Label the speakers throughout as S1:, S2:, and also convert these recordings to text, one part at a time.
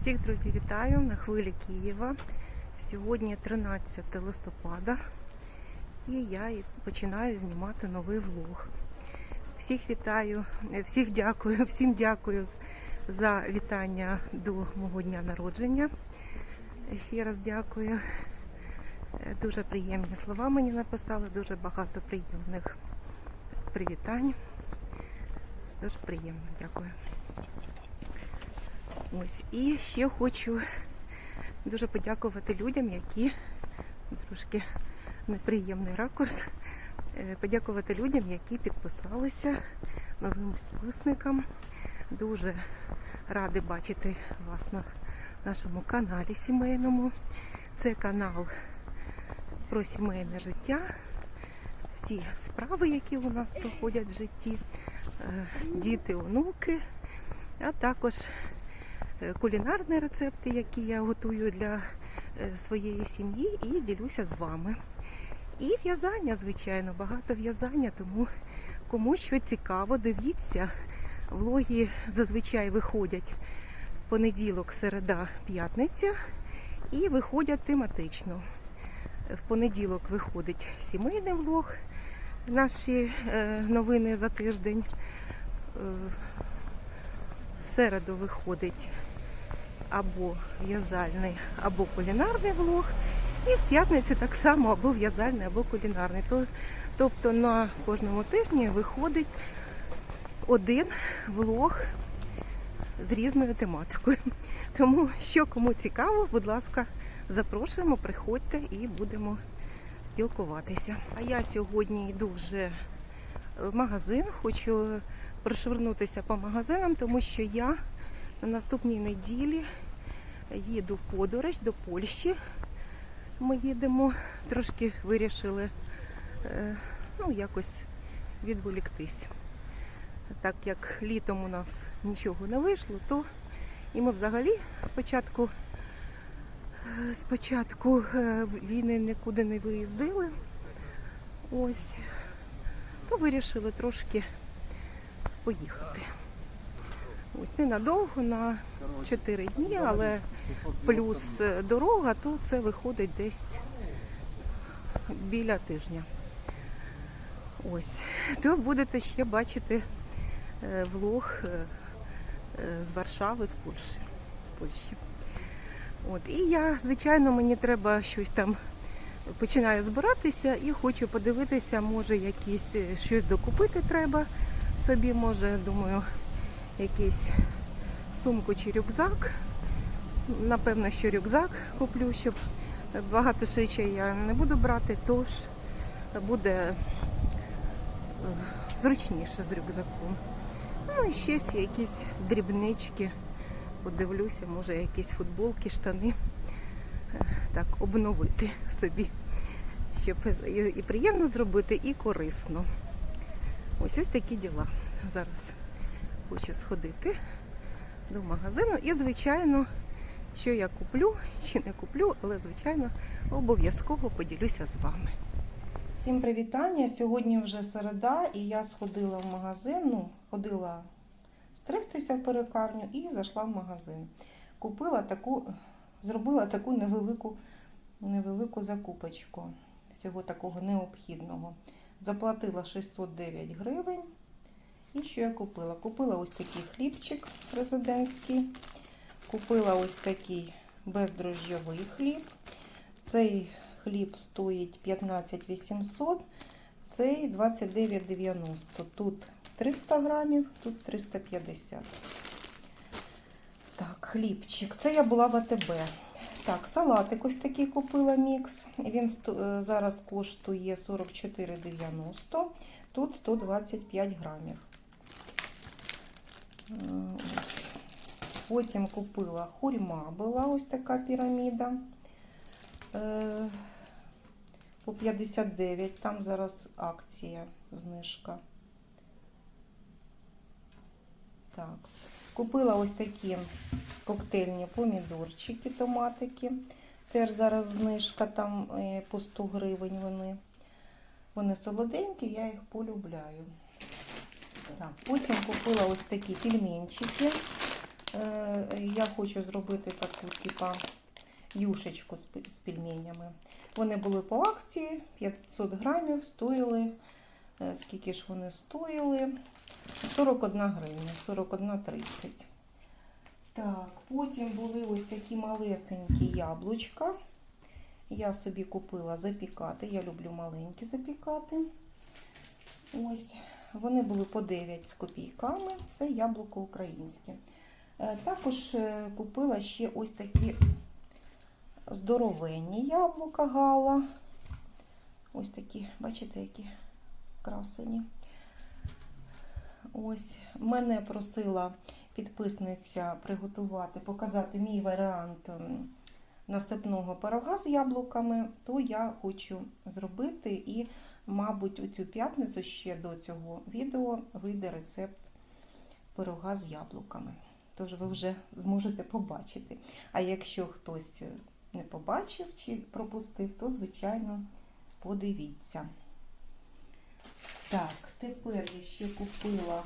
S1: Всіх друзі вітаю на хвилі Києва. Сьогодні 13 листопада і я починаю знімати новий влог. Всіх вітаю, е, всіх дякую, всім дякую за вітання до мого дня народження. Ще раз дякую. Е, Дуже приємні слова мені написали, дуже багато приємних привітань. Дуже приємно, дякую. Ось і ще хочу дуже подякувати людям, які трошки неприємний ракурс. е, Подякувати людям, які підписалися новим підписникам. Дуже ради бачити вас на нашому каналі сімейному. Це канал про сімейне життя, всі справи, які у нас проходять в житті, е, діти, онуки, а також кулінарні рецепти, які я готую для е, своєї сім'ї і ділюся з вами. І в'язання, звичайно, багато в'язання, тому кому що цікаво, дивіться. Влоги зазвичай виходять понеділок, середа, п'ятниця і виходять тематично. В понеділок виходить сімейний влог, наші е, новини за тиждень. Е, в середу виходить або в'язальний, або кулінарний влог. І в п'ятницю так само або в'язальний, або кулінарний. То- Тобто на кожному тижні виходить один влог з різною тематикою. Тому, що кому цікаво, будь ласка, запрошуємо, приходьте і будемо спілкуватися. А я сьогодні йду вже в магазин, хочу прошвернутися по магазинам, тому що я на наступній неділі їду в подорож до Польщі. Ми їдемо, трошки вирішили е, ну, якось відволіктись. Так як літом у нас нічого не вийшло, то і ми взагалі спочатку, спочатку е, війни нікуди не виїздили. Ось, то вирішили трошки поїхати. Ось ненадовго, на 4 дні, але плюс е, дорога, то це виходить десь біля тижня. Ось. То будете ще бачити е, влог е, з Варшави, з Польщі. З Польщі. От. І я, звичайно, мені треба щось там починаю збиратися і хочу подивитися, може якісь щось докупити треба собі, може, думаю, якийсь сумку чи рюкзак. Напевно, що рюкзак куплю, щоб багато речей я не буду брати, тож буде е, зручніше з рюкзаком. Ну і ще якісь дрібнички. Подивлюся, може якісь футболки, штани. Е, Так, обновити собі, щоб і приємно зробити, і корисно. Ось ось такі діла. Зараз хочу сходити до магазину. І, звичайно, що я куплю чи не куплю, але, звичайно, обов'язково поділюся з вами. Всім привітання! Сьогодні вже середа, і я сходила в магазин, ну, ходила стригтися в перекарню і зайшла в магазин. Купила таку, зробила таку невелику, невелику закупочку всього такого необхідного. Заплатила 609 гривень. І що я купила? Купила ось такий хлібчик президентський. Купила ось такий бездрожжєвий хліб. Цей хліб стоїть 15 800, цей 29,90. Тут 300 грамів, тут 350. Так, хлібчик. Це я була в АТБ. Так, салатик ось такий купила мікс. Він е, зараз коштує 44,90. Тут 125 грамів. Потім купила хурма, була ось така піраміда. Е, По 59, там зараз акція, знижка. Так. Купила ось такі коктейльні помідорчики, томатики. Теж зараз знижка там е, по 100 гривень вони. Вони солоденькі, я їх полюбляю. Потім купила ось такі пельменчики. Е, Я хочу зробити таку, типа, юшечку з пе- пельменями. Вони були по акції, 500 грамів стоїли. е, Скільки ж вони стоїли? 41 гривня, 41,30. Так, потім були ось такі малесенькі яблучка. Я собі купила запікати. Я люблю маленькі запікати. Ось, вони були по 9 з копійками. Це яблуко українське. Е, Також е, купила ще ось такі здоровенні яблука гала. Ось такі, бачите, які красені. Ось мене просила підписниця приготувати, показати мій варіант насипного пирога з яблуками, то я хочу зробити і, мабуть, у цю п'ятницю ще до цього відео вийде рецепт пирога з яблуками. Тож ви вже зможете побачити. А якщо хтось не побачив чи пропустив, то, звичайно, подивіться. Так, тепер я ще купила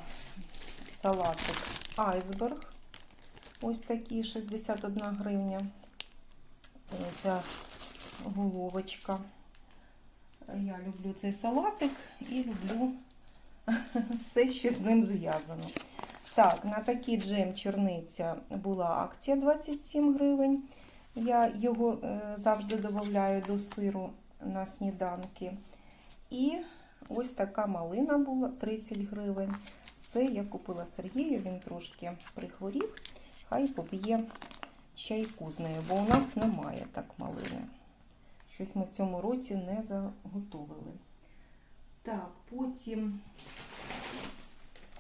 S1: салатик айсберг. Ось такий 61 гривня. Ця головочка. Я люблю цей салатик і люблю все, що з ним зв'язано. Так, на такий джем чорниця була акція 27 гривень. Я його е, завжди додаю до сиру на сніданки. І ось така малина була 30 гривень. Це я купила Сергію, він трошки прихворів. Хай поп'є чайку з нею, бо у нас немає так малини. Щось ми в цьому році не заготовили. Так, потім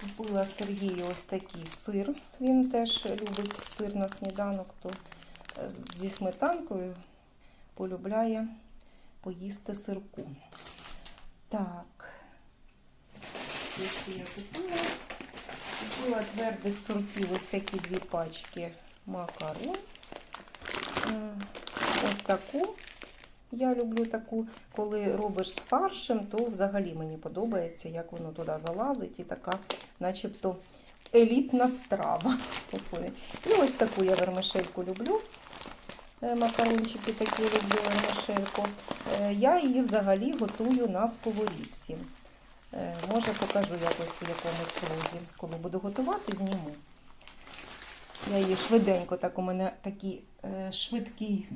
S1: купила Сергію ось такий сир. Він теж любить сир на сніданок, то е, зі сметанкою полюбляє поїсти сирку. Так, що я купила? Купила твердих сортів ось такі дві пачки макарон. Ось таку. Я люблю таку, коли робиш з фаршем, то взагалі мені подобається, як воно туди залазить, і така, начебто, елітна страва. І ось таку я вермишельку люблю. Е, Макарончики такі люблю вермишельку. Е, Я її взагалі готую на сковорідці. Е, Може покажу якось в якомусь розі. Коли буду готувати, зніму. Я її швиденько, так у мене такий швидкий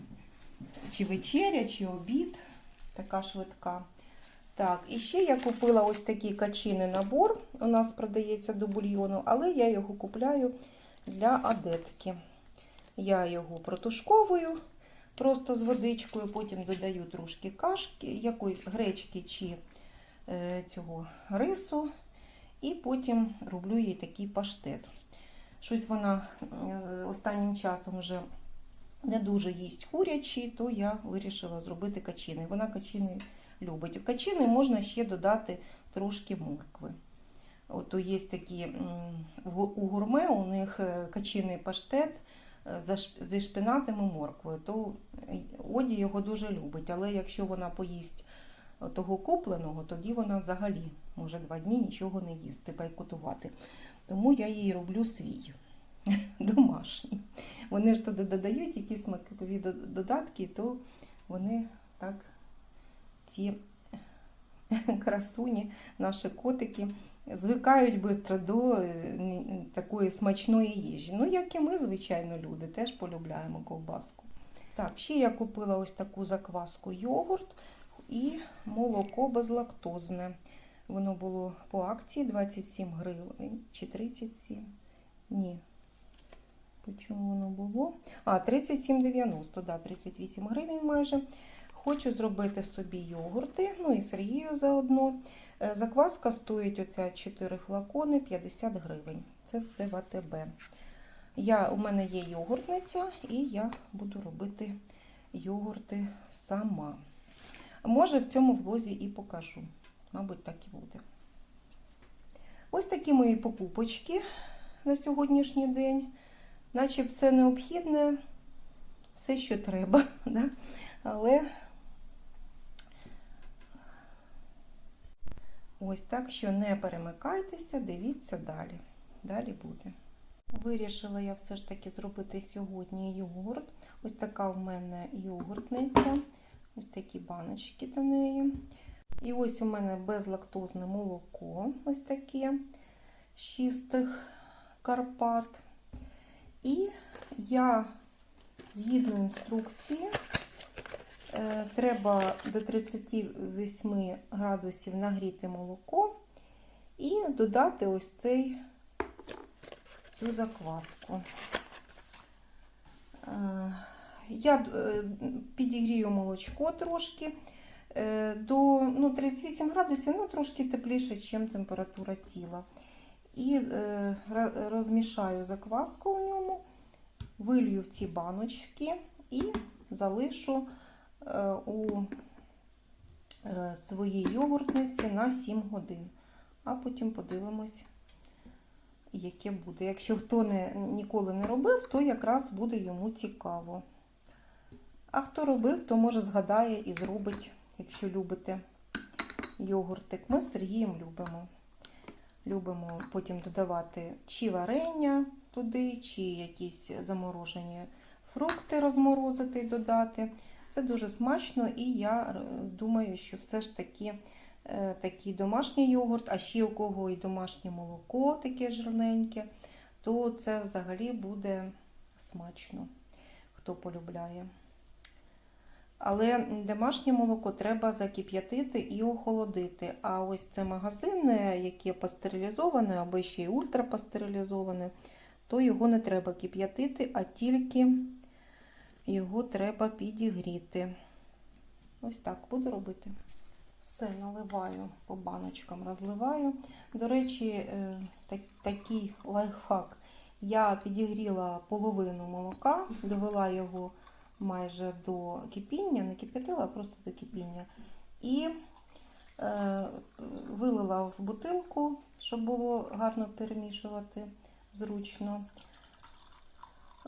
S1: чи вечеря, чи обід, така швидка. Так, і ще я купила ось такий качиний набор. У нас продається до бульйону, але я його купляю для адетки. Я його протушковую просто з водичкою, потім додаю трошки кашки, якоїсь гречки чи е, цього рису, і потім роблю їй такий паштет. Щось вона е, останнім часом вже не дуже їсть курячі, то я вирішила зробити качини. Вона качини любить. Качини можна ще додати трошки моркви. От є такі у гурме, у них е, качиний паштет е, зі шпинатом морквою, то е, Оді його дуже любить. Але якщо вона поїсть того купленого, тоді вона взагалі може два дні нічого не їсти, байкотувати. Тому я їй роблю свій домашній. Вони ж туди додають якісь смакові додатки, то вони так, ці красуні, наші котики, звикають швидко до е, такої смачної їжі. Ну, як і ми, звичайно, люди, теж полюбляємо ковбаску. Так, ще я купила ось таку закваску йогурт і молоко безлактозне. Воно було по акції 27 гривень чи 37. Ні. По чому воно було? А, 37,90, да, 38 гривень майже. Хочу зробити собі йогурти, ну і Сергію заодно. Е, Закваска стоїть оця 4 флакони 50 гривень. Це все в АТБ. Я, у мене є йогуртниця, і я буду робити йогурти сама. Може, в цьому влозі і покажу. Мабуть, так і буде. Ось такі мої покупочки на сьогоднішній день. Наче все необхідне, все, що треба. Да? Але ось так, що не перемикайтеся, дивіться далі. Далі буде. Вирішила я все ж таки зробити сьогодні йогурт. Ось така в мене йогуртниця. Ось такі баночки до неї. І ось у мене безлактозне молоко, ось таке з чистих Карпат. І я, згідно інструкції, е, треба до 38 градусів нагріти молоко і додати ось цей цю закваску. Е, Я е, підігрію молочко трошки до ну, 38 градусів, ну трошки тепліше, ніж температура тіла. І е, розмішаю закваску в ньому, вилью в ці баночки і залишу е, у е, своїй йогуртниці на 7 годин. А потім подивимось, яке буде. Якщо хто не, ніколи не робив, то якраз буде йому цікаво. А хто робив, то може згадає і зробить, якщо любите йогуртик. Ми з Сергієм любимо. Любимо потім додавати чи варення туди, чи якісь заморожені фрукти розморозити і додати. Це дуже смачно, і я е, думаю, що все ж таки е, такий домашній йогурт, а ще у кого і домашнє молоко таке жирненьке, то це взагалі буде смачно, хто полюбляє. Але домашнє молоко треба закип'ятити і охолодити. А ось це магазинне, яке пастерилізоване або ще й ультрапастерилізоване, то його не треба кип'ятити, а тільки його треба підігріти. Ось так буду робити. Все, наливаю по баночкам, розливаю. До речі, е, так, такий лайфхак. Я підігріла половину молока, довела його майже до кипіння, не кип'ятила, а просто до кипіння. І е, вилила в бутилку, щоб було гарно перемішувати зручно.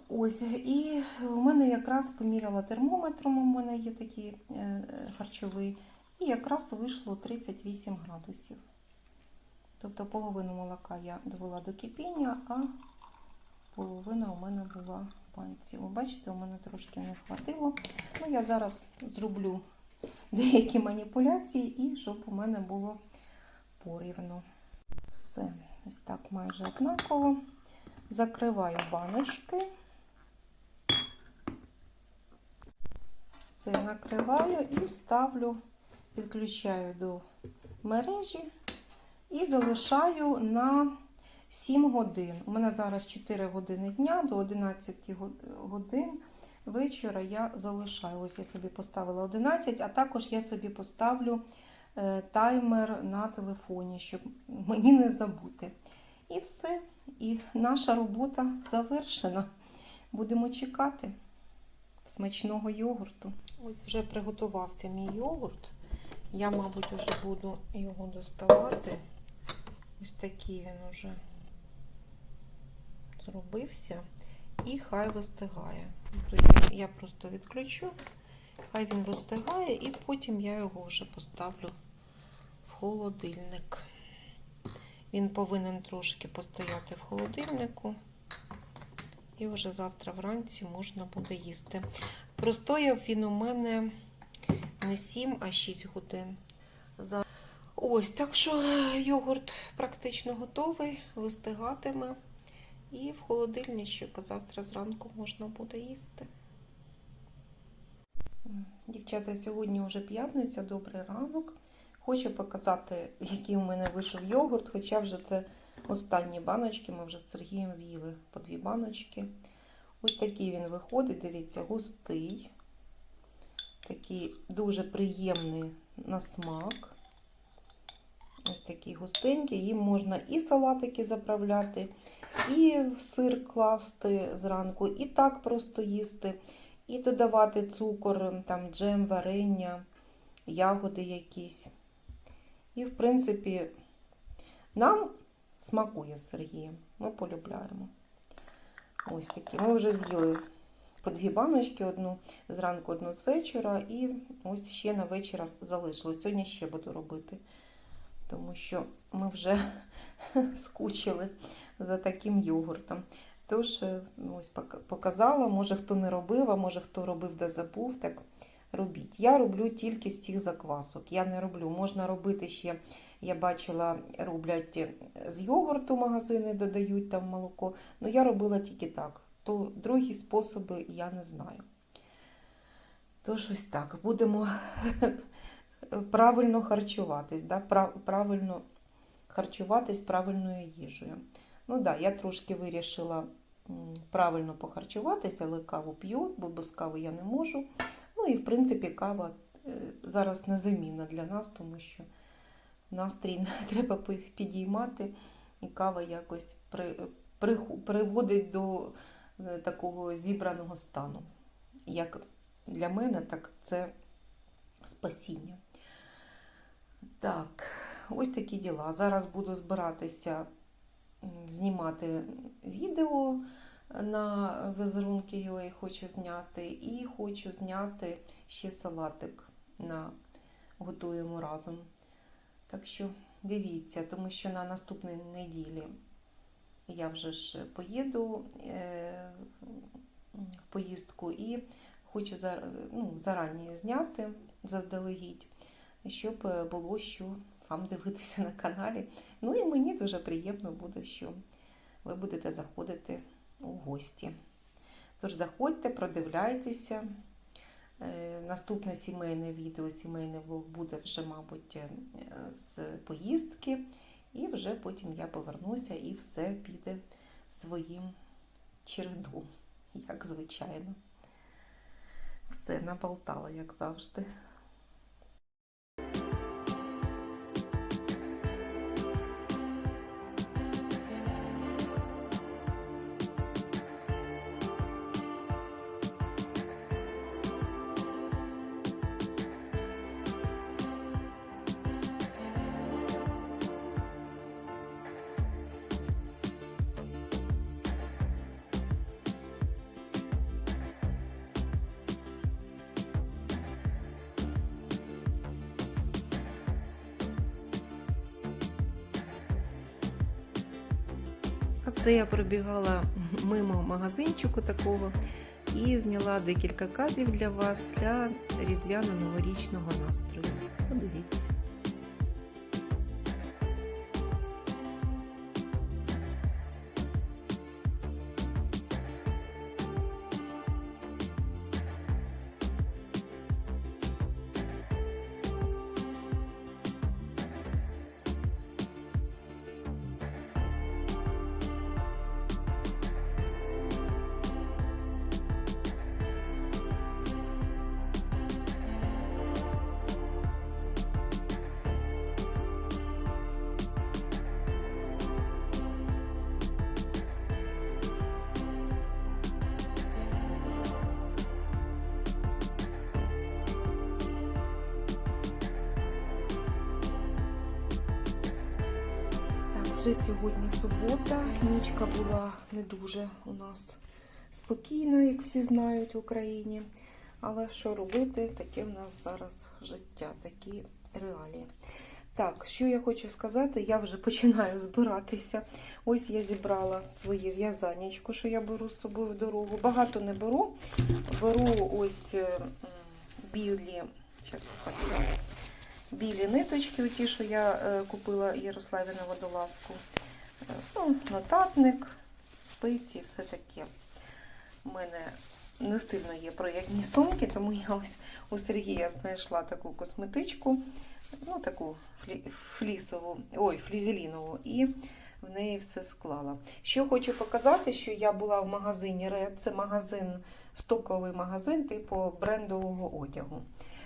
S1: Ось, і у мене якраз поміряла термометром, у мене є такий е, харчовий, і якраз вийшло 38 градусів. Тобто половину молока я довела до кипіння, а половина у мене була в. Ви бачите, у мене трошки не хватило. Ну, я зараз зроблю деякі маніпуляції і щоб у мене було порівно. Все, ось так майже однаково. Закриваю баночки. Все накриваю і ставлю, підключаю до мережі і залишаю на 7 годин. У мене зараз 4 години дня до 11 годин вечора я залишаю. Ось я собі поставила 11, а також я собі поставлю е, таймер на телефоні, щоб мені не забути. І все. І наша робота завершена. Будемо чекати смачного йогурту. Ось вже приготувався мій йогурт. Я, мабуть, вже буду його доставати. Ось такий він уже зробився. І хай вистигає. Я, я просто відключу, хай він вистигає, і потім я його вже поставлю в холодильник. Він повинен трошки постояти в холодильнику. І вже завтра вранці можна буде їсти. Простояв він у мене не 7, а 6 годин. Ось, так що йогурт практично готовий, вистигатиме. І в холодильничок завтра зранку можна буде їсти. Дівчата, сьогодні вже п'ятниця, добрий ранок. Хочу показати, який у мене вийшов йогурт, хоча вже це останні баночки, ми вже з Сергієм з'їли по дві баночки. Ось такий він виходить, дивіться, густий, такий дуже приємний на смак. Ось такий густенький, їм можна і салатики заправляти, і в сир класти зранку, і так просто їсти, і додавати цукор, там джем, варення, ягоди якісь. І, в принципі, нам смакує з Сергієм. Ми полюбляємо. Ось такі. Ми вже з'їли по дві баночки, одну зранку, одну з вечора, і ось ще на вечір залишилось. Сьогодні ще буду робити, тому що ми вже скучили за таким йогуртом. Тож, е, ось показала, може хто не робив, а може хто робив, де забув, так робіть. Я роблю тільки з цих заквасок. Я не роблю. Можна робити ще, я бачила, роблять е, з йогурту магазини, додають там молоко. Ну я робила тільки так. То другі способи я не знаю. Тож ось так, будемо правильно харчуватись, да? правильно харчуватись правильною їжею. Ну да, я трошки вирішила правильно похарчуватися, але каву п'ю, бо без кави я не можу. Ну і в принципі кава е, зараз незамінна для нас, тому що настрій треба підіймати, і кава якось при, приху- приводить до е, такого зібраного стану. Як для мене, так це спасіння. Так, ось такі діла. Зараз буду збиратися знімати відео на візерунки UA хочу зняти, і хочу зняти ще салатик на готуємо разом. Так що дивіться, тому що на наступній неділі я вже ж поїду е, в поїздку і хочу зар, ну, зарані зняти заздалегідь, щоб е, було що вам дивитися на каналі. Ну і мені дуже приємно буде, що ви будете заходити у гості. Тож заходьте, продивляйтеся. Е, Наступне сімейне відео, сімейний влог буде вже, мабуть, е, з поїздки. І вже потім я повернуся і все піде своїм чередом, як звичайно. Все наболтала, як завжди. Це я пробігала мимо магазинчику такого і зняла декілька кадрів для вас для різдвяно-новорічного настрою. Подивіться. Вже сьогодні субота. Нічка була не дуже у нас спокійна, як всі знають в Україні. Але що робити, таке в нас зараз життя, такі реалії. Так, що я хочу сказати, я вже починаю збиратися. Ось я зібрала своє в'язанечко, що я беру з собою в дорогу. Багато не беру. Беру ось е, білі, покажу. Білі ниточки, ті, що я е, купила Ярославі на водолазку. Е, Ну, нотатник, спиці, все таке. У мене не сильно є проєктні сумки, тому я ось у Сергія знайшла таку косметичку, ну таку флісову, ой, флізелінову, і в неї все склала. Що хочу показати, що я була в магазині Red, це магазин, стоковий магазин типу брендового одягу.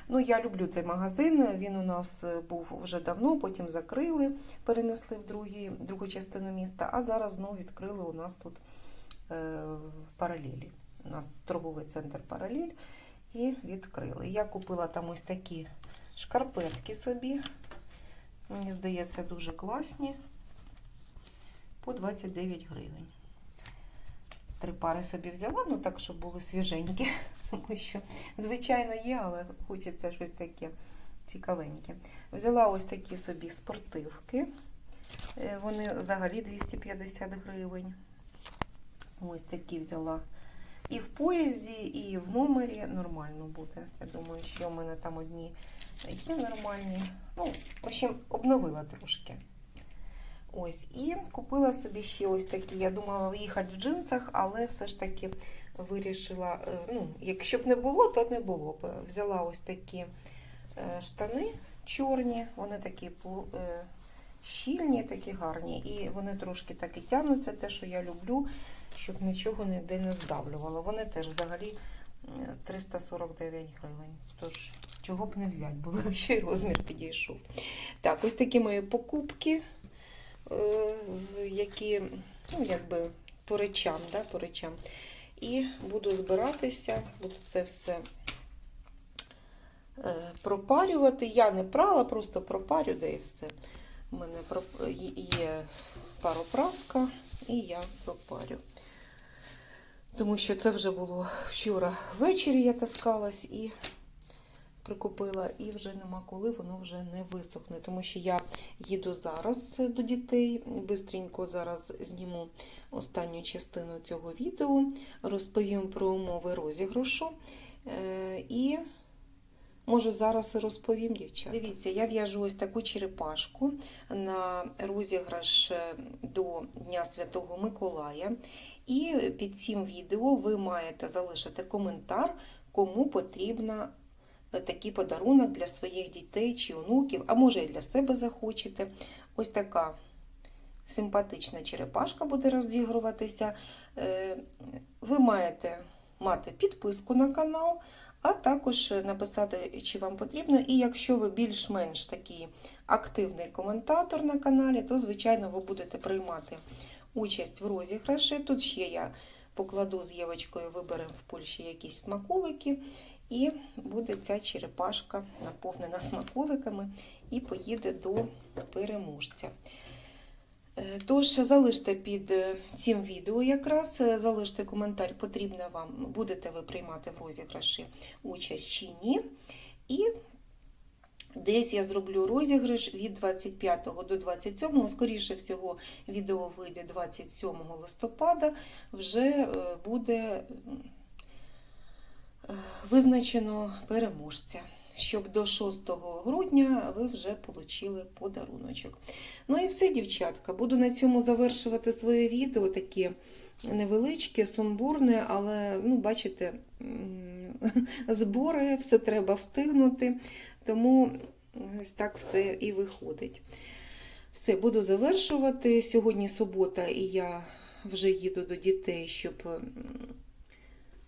S1: Ну, я люблю цей магазин. Він у нас е, був вже давно, потім закрили, перенесли в другі, другу частину міста, а зараз знову відкрили у нас тут е, паралелі. У нас торговий центр паралель і відкрили. Я купила там ось такі шкарпетки собі. Мені здається, дуже класні. По 29 гривень. Три пари собі взяла, ну так, щоб були свіженькі. Тому що, звичайно, є, але хочеться щось таке цікавеньке. Взяла ось такі собі спортивки. Е, Вони взагалі 250 гривень. Ось такі взяла. І в поїзді, і в номері нормально буде. Я думаю, що в мене там одні є нормальні. Ну, в общем, обновила трошки. Ось, і купила собі ще ось такі. Я думала їхати в джинсах, але все ж таки вирішила, е, ну, якщо б не було, то не було б. Взяла ось такі е, штани чорні, вони такі е, щільні, такі гарні. І вони трошки так і тягнуться, те, що я люблю, щоб нічого ніде не здавлювало. Вони теж взагалі е, 349 гривень. Тож, чого б не взяти було, якщо і розмір підійшов. Так, ось такі мої покупки, які, ну, якби по речам, да, по речам. І буду збиратися, буду це все е, пропарювати. Я не прала, просто пропарю, де і все. У мене є- є паропраска, і я пропарю. Тому що це вже було вчора ввечері, я таскалась і прикупила, і вже нема коли, воно вже не висохне. Тому що я їду зараз до дітей. Бистренько зараз зніму останню частину цього відео, розповім про умови розіграшу. Е, І може зараз і розповім, дівчата. Дивіться, я в'яжу ось таку черепашку на розіграш е, до Дня Святого Миколая. І під цим відео ви маєте залишити коментар, кому потрібна е, такий подарунок для своїх дітей чи онуків, а може і для себе захочете. Ось така симпатична черепашка буде розігруватися. Е, Ви маєте мати підписку на канал, а також написати, чи вам потрібно. І якщо ви більш-менш такий активний коментатор на каналі, то, звичайно, ви будете приймати участь в розіграші. Тут ще я покладу з Євочкою, виберемо в Польщі якісь смаколики. І буде ця черепашка наповнена смаколиками і поїде до переможця. Е, Тож залиште під е, цим відео якраз, е, залиште коментар, потрібно вам, будете ви приймати в розіграші участь чи ні. І десь я зроблю розіграш від 25 до 27, скоріше всього, відео вийде 27 листопада, вже буде визначено переможця. Щоб до 6 грудня ви вже отримали подаруночок. Ну і все, дівчатка. Буду на цьому завершувати своє відео. Таке невеличке, сумбурне, але, ну, бачите, збори, все треба встигнути. Тому ось так все і виходить. Все, буду завершувати. Сьогодні субота, і я вже їду до дітей, щоб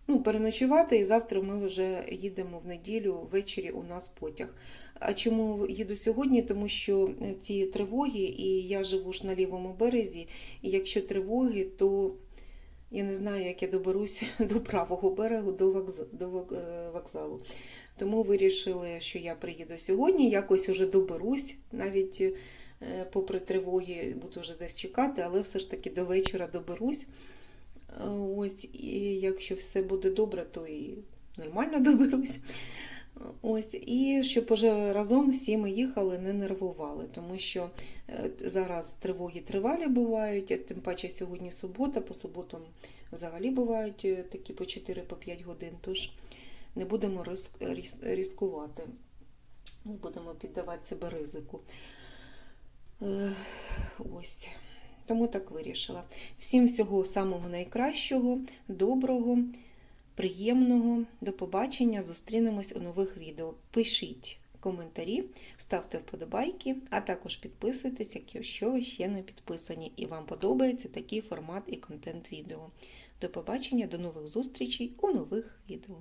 S1: ну, переночувати. І завтра ми вже їдемо в неділю ввечері у нас потяг. А чому їду сьогодні? Тому що е, ці тривоги, і я живу ж на лівому березі, і якщо тривоги, то я не знаю, як я доберусь до правого берегу, до е, вокзалу. Тому вирішили, що я приїду сьогодні, якось уже доберусь, навіть е, попри тривоги буду вже десь чекати, але все ж таки до вечора доберусь. Е, Ось, і якщо все буде добре, то і нормально доберусь. Ось, і щоб уже разом всі ми їхали, не нервували, тому що е, зараз тривоги тривалі бувають, тим паче сьогодні субота, по суботам взагалі бувають е, такі по 4-5 годин, тож не будемо ризикувати, не будемо піддавати себе ризику. Ось. Тому так вирішила. Всім всього самого найкращого, доброго, приємного. До побачення. Зустрінемось у нових відео. Пишіть коментарі, ставте вподобайки, а також підписуйтесь, якщо ви ще не підписані і вам подобається такий формат і контент відео. До побачення, до нових зустрічей у нових відео.